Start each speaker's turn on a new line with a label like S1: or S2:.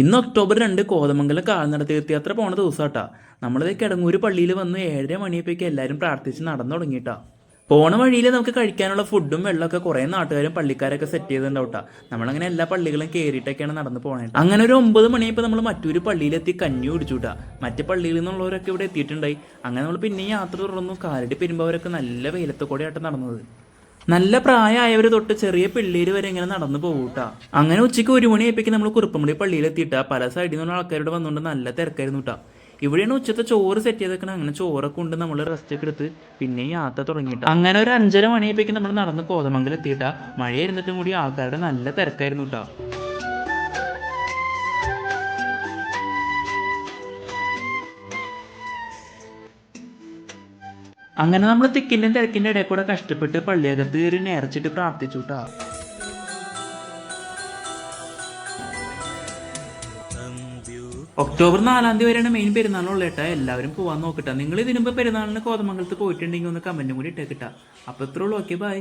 S1: ഇന്ന് ഒക്ടോബർ രണ്ട് കോതമംഗലം കാൽനട തീർത്ഥയാത്ര പോണ ദിവസാട്ടാ. നമ്മളിത് കിടങ്ങൂര് പള്ളിയിൽ വന്ന് ഏഴര മണിയപ്പോഴേക്ക് എല്ലാവരും പ്രാർത്ഥിച്ച് നടന്നു തുടങ്ങിയിട്ടാ. പോണ വഴിയിൽ നമുക്ക് കഴിക്കാനുള്ള ഫുഡും വെള്ളമൊക്കെ കുറേ നാട്ടുകാരും പള്ളിക്കാരൊക്കെ സെറ്റ് ചെയ്തിട്ടുണ്ടാവട്ടാ. നമ്മളങ്ങനെ എല്ലാ പള്ളികളും കയറിയിട്ടൊക്കെയാണ് നടന്നു പോണേ അങ്ങനെ ഒരു ഒമ്പത് മണിയപ്പോൾ നമ്മൾ മറ്റൊരു പള്ളിയിലെത്തി കഞ്ഞി കുടിച്ചുട്ടാ. മറ്റു പള്ളിയിൽ നിന്നുള്ളവരൊക്കെ ഇവിടെ എത്തിയിട്ടുണ്ടായി. അങ്ങനെ നമ്മൾ പിന്നെ യാത്ര തുടർന്നു. കാലടി പെരുമ്പവരൊക്കെ നല്ല വെയിലത്ത് കൂടെയായിട്ട് നടന്നത്. നല്ല പ്രായമായവർ തൊട്ട് ചെറിയ പിള്ളേര് വരെ ഇങ്ങനെ നടന്നു പോകൂട്ടാ അങ്ങനെ ഉച്ചയ്ക്ക് ഒരു മണി മണിയായപ്പോഴേക്കും നമ്മൾ കുറുപ്പമുടി പള്ളിയിലെത്തിയിട്ടാ. പല സൈഡിൽ നിന്നുള്ള ആൾക്കാരോട് വന്നുകൊണ്ട് നല്ല തിരക്കായിരുന്നു കേട്ടാ ഇവിടെയാണ് ഉച്ചത്തെ ചോറ് സെറ്റ് ചെയ്തേക്കണ. അങ്ങനെ ചോറൊക്കെ കൊണ്ട് നമ്മൾ റെസ്റ്റ് ഒക്കെ എടുത്ത് പിന്നെ യാത്ര തുടങ്ങിയിട്ട്. അങ്ങനെ ഒരു അഞ്ചര മണിയായപ്പോഴേക്കും നമ്മൾ നടന്ന് കോതമംഗലം എത്തിയിട്ടാ. മഴയായിരുന്നിട്ടും കൂടി ആൾക്കാരുടെ നല്ല തിരക്കായിരുന്നു കേട്ടോ അങ്ങനെ നമ്മൾ തിക്കിന്റെ തിരക്കിന്റെ ഇടയിൽ കൂടെ കഷ്ടപ്പെട്ട് പള്ളിയകത്ത് കയറി നേർച്ചിട്ട് പ്രാർത്ഥിച്ചു കേട്ടോ ഒക്ടോബർ നാലാം തീയതി വരെയാണ് മെയിൻ പെരുന്നാളുള്ള ഏട്ടാ എല്ലാവരും പോവാൻ നോക്കട്ടെ നിങ്ങൾ ഇതിനുമ്പോൾ പെരുന്നാളിന് കോതമംഗലത്ത് പോയിട്ടുണ്ടെങ്കിൽ ഒന്ന് കമന്റും കൂടി ഇട്ടേക്കിട്ടാ അപ്പോൾ ഇത്രയുള്ളൂ ഓക്കെ ബൈ